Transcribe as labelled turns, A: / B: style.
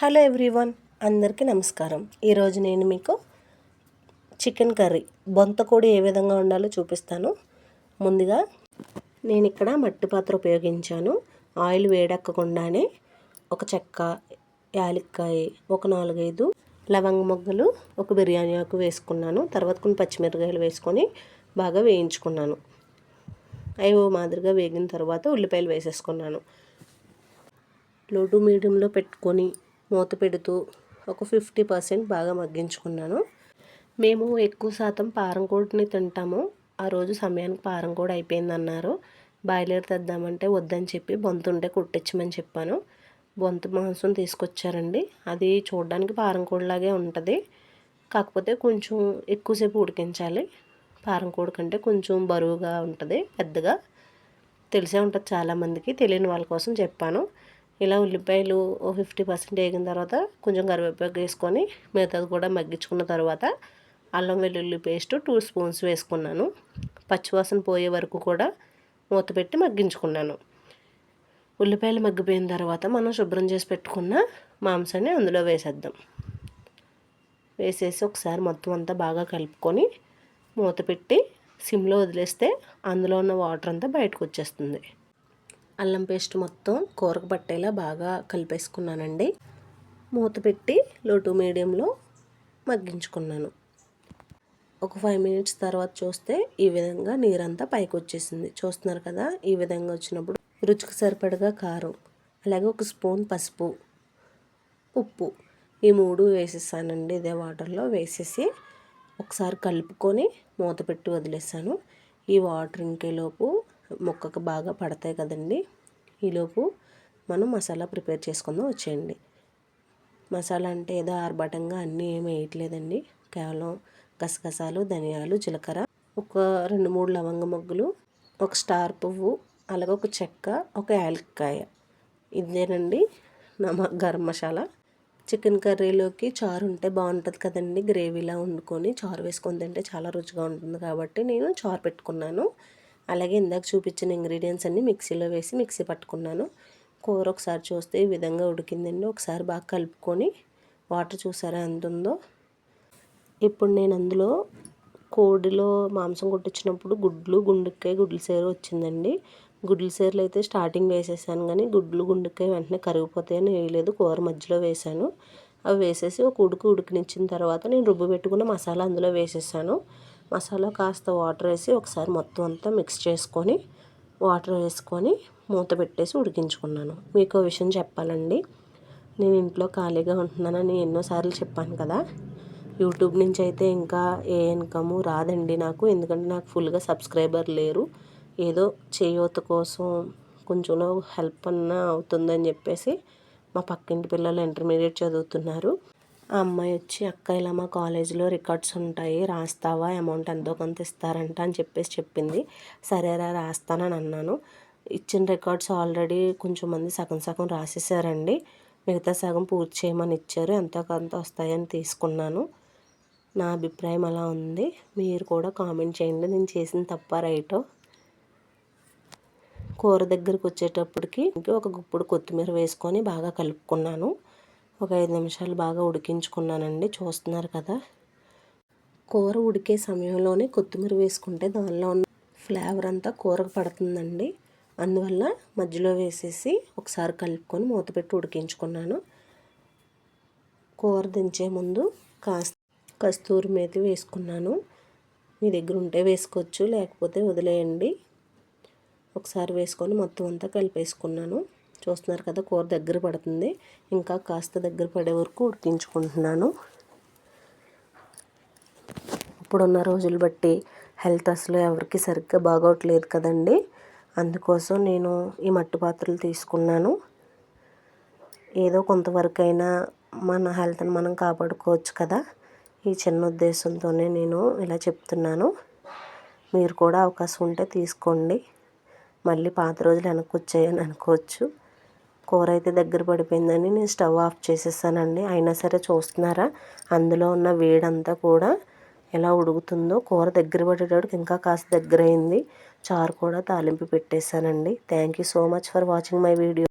A: Hello everyone అందరికీ నమస్కారం. ఈరోజు నేను మీకు చికెన్ కర్రీ బొంతకోడి ఏ విధంగా ఉండాలో చూపిస్తాను. ముందుగా నేను ఇక్కడ మట్టి పాత్ర ఉపయోగించాను. ఆయిల్ వేడెక్కకుండానే ఒక చెక్క యాలక్కాయ ఒక నాలుగైదు లవంగ మొగ్గలు ఒక బిర్యానీ ఆకు వేసుకున్నాను. తర్వాత కొన్ని పచ్చిమిరకాయలు వేసుకొని బాగా వేయించుకున్నాను. అవి మాదిరిగా వేగిన తర్వాత ఉల్లిపాయలు వేసేసుకున్నాను. లో టు మీడియంలో పెట్టుకొని మూత పెడుతూ ఒక ఫిఫ్టీ పర్సెంట్ బాగా మగ్గించుకున్నాను. మేము ఎక్కువ శాతం పారం కోడిని తింటాము. ఆ రోజు సమయానికి పారం కూడా అయిపోయిందన్నారు. బాయిలర్ తెద్దామంటే వద్దని చెప్పి బొంతుంటే కుట్టించమని చెప్పాను. బొంత మాంసం తీసుకొచ్చారండి. అది చూడడానికి పారంకోడిలాగే ఉంటుంది. కాకపోతే కొంచెం ఎక్కువసేపు ఉడికించాలి. పారం కోడి కంటే కొంచెం బరువుగా ఉంటుంది పెద్దగా. తెలిసే ఉంటుంది చాలామందికి తెలియని వాళ్ళ కోసం చెప్పాను. ఇలా ఉల్లిపాయలు ఫిఫ్టీ పర్సెంట్ వేగిన తర్వాత కొంచెం కరివేపాకు వేసుకొని మిగతాది కూడా మగ్గించుకున్న తర్వాత అల్లం వెల్లుల్లి పేస్ట్ టూ స్పూన్స్ వేసుకున్నాను. పచ్చివాసన పోయే వరకు కూడా మూత పెట్టి మగ్గించుకున్నాను. ఉల్లిపాయలు మగ్గిపోయిన తర్వాత మనం శుభ్రం చేసి పెట్టుకున్న మాంసాన్ని అందులో వేసేద్దాం. వేసేసి ఒకసారి మొత్తం అంతా బాగా కలుపుకొని మూత పెట్టి సిమ్లో వదిలేస్తే అందులో ఉన్న వాటర్ అంతా బయటకు వచ్చేస్తుంది. అల్లం పేస్ట్ మొత్తం కూరకు పట్టేలా బాగా కలిపేసుకున్నానండి. మూత పెట్టి లోటు మీడియంలో మగ్గించుకున్నాను. ఒక ఫైవ్ మినిట్స్ తర్వాత చూస్తే ఈ విధంగా నీరంతా పైకి వచ్చేసింది. చూస్తున్నారు కదా ఈ విధంగా వచ్చినప్పుడు రుచికి సరిపడగా కారం అలాగే ఒక స్పూన్ పసుపు ఉప్పు ఈ మూడు వేసేసానండి. ఇదే వాటర్లో వేసేసి ఒకసారి కలుపుకొని మూత పెట్టి వదిలేసాను. ఈ వాటర్ ఇంకేలోపు ముక్కకు బాగా పడతాయి కదండి. ఈలోపు మనం మసాలా ప్రిపేర్ చేసుకుందాం వచ్చేయండి. మసాలా అంటే ఏదో ఆర్భాటంగా అన్నీ ఏమి వేయట్లేదండి. కేవలం గసగసాలు ధనియాలు జీలకర్ర ఒక రెండు మూడు లవంగ మొగ్గులు ఒక స్టార్ పువ్వు అలాగే ఒక చెక్క ఒక యాలక్కాయ. ఇదేనండి నమ గరం మసాలా. చికెన్ కర్రీలోకి చారు ఉంటే బాగుంటుంది కదండి. గ్రేవీలా వండుకొని చారు వేసుకొని తింటే చాలా రుచిగా ఉంటుంది కాబట్టి నేను చారు పెట్టుకున్నాను. అలాగే ఇందాక చూపించిన ఇంగ్రీడియంట్స్ అన్నీ మిక్సీలో వేసి మిక్సీ పట్టుకున్నాను. కూర ఒకసారి చూస్తే ఈ విధంగా ఉడికిందండి. ఒకసారి బాగా కలుపుకొని వాటర్ చూసారా ఎంత ఉందో. ఇప్పుడు నేను అందులో కోడిలో మాంసం కొట్టించినప్పుడు గుడ్లు గుండెకాయ గుడ్ల సేరు వచ్చిందండి. గుడ్ల సేర్లు అయితే స్టార్టింగ్ వేసేసాను కానీ గుడ్లు గుండెకాయ వెంటనే కరిగిపోతాయని వేయలేదు. కూర మధ్యలో వేసాను అవి వేసేసి ఒక ఉడికి ఉడికినిచ్చిన తర్వాత నేను రుబ్బు పెట్టుకున్న మసాలా అందులో వేసేసాను. మసాలా కాస్త వాటర్ వేసి ఒకసారి మొత్తం అంతా మిక్స్ చేసుకొని వాటర్ వేసుకొని మూత పెట్టేసి ఉడికించుకున్నాను. మీకు విషయం చెప్పాలండి. నేను ఇంట్లో ఖాళీగా ఉంటున్నానని ఎన్నోసార్లు చెప్పాను కదా. యూట్యూబ్ నుంచి అయితే ఇంకా ఏ ఇన్కము రాదండి నాకు. ఎందుకంటే నాకు ఫుల్గా సబ్స్క్రైబర్ లేరు. ఏదో చేయూత కోసం కొంచెం హెల్ప్ అన్న అవుతుందని చెప్పేసి మా పక్కింటి పిల్లలు ఇంటర్మీడియట్ చదువుతున్నారు. ఆ అమ్మాయి వచ్చి అక్క ఇలా మా కాలేజీలో రికార్డ్స్ ఉంటాయి రాస్తావా? అమౌంట్ ఎంతో కొంత ఇస్తారంట? అని చెప్పేసి చెప్పింది. సరేరా రాస్తానని అన్నాను. ఇచ్చిన రికార్డ్స్ ఆల్రెడీ కొంచెం మంది సగం సగం రాసేసారండి. మిగతా సగం పూర్తి చేయమని ఇచ్చారు. ఎంతో కొంత వస్తాయని తీసుకున్నాను. నా అభిప్రాయం అలా ఉంది. మీరు కూడా కామెంట్ చేయండి. నేను చేసిన తప్ప రైటో? కూర దగ్గరికి వచ్చేటప్పటికి ఒక గుప్పుడు కొత్తిమీర వేసుకొని బాగా కలుపుకున్నాను. ఒక ఐదు నిమిషాలు బాగా ఉడికించుకున్నానండి. చూస్తున్నారు కదా? కూర ఉడికే సమయంలోనే కొత్తిమీర వేసుకుంటే దానిలో ఉన్న ఫ్లేవర్ అంతా కూరకు పడుతుందండి. అందువల్ల మధ్యలో వేసేసి ఒకసారి కలుపుకొని మూత పెట్టి ఉడికించుకున్నాను. కూర దించే ముందు కాస్త కస్తూరి మేతి వేసుకున్నాను. మీ దగ్గర ఉంటే వేసుకోవచ్చు లేకపోతే వదిలేయండి. ఒకసారి వేసుకొని మొత్తం అంతా కలిపేసుకున్నాను. చూస్తున్నారు కదా కూర దగ్గర పడుతుంది. ఇంకా కాస్త దగ్గర పడే వరకు ఉడికించుకుంటున్నాను. ఇప్పుడున్న రోజులు బట్టి హెల్త్ అసలు ఎవరికి సరిగ్గా బాగోట్లేదు కదండి. అందుకోసం నేను ఈ మట్టి పాత్రలు తీసుకున్నాను. ఏదో కొంతవరకైనా మన హెల్త్ని మనం కాపాడుకోవచ్చు కదా. ఈ చిన్న ఉద్దేశంతోనే నేను ఇలా చెప్తున్నాను. మీరు కూడా అవకాశం ఉంటే తీసుకోండి. మళ్ళీ పాత రోజులు వెనక్కి వచ్చాయని అనుకోవచ్చు. కూర అయితే దగ్గర పడిపోయిందని నేను స్టవ్ ఆఫ్ చేసేసానండి. అయినా సరే చూస్తున్నారా? అందులో ఉన్న వేడంతా కూడా ఎలా ఉడుకుతుందో. కూర దగ్గర పడేటప్పుడు ఇంకా కాస్త దగ్గర అయింది చారు కూడా తాలింపు పెట్టేశానండి. Thank you so much for watching my video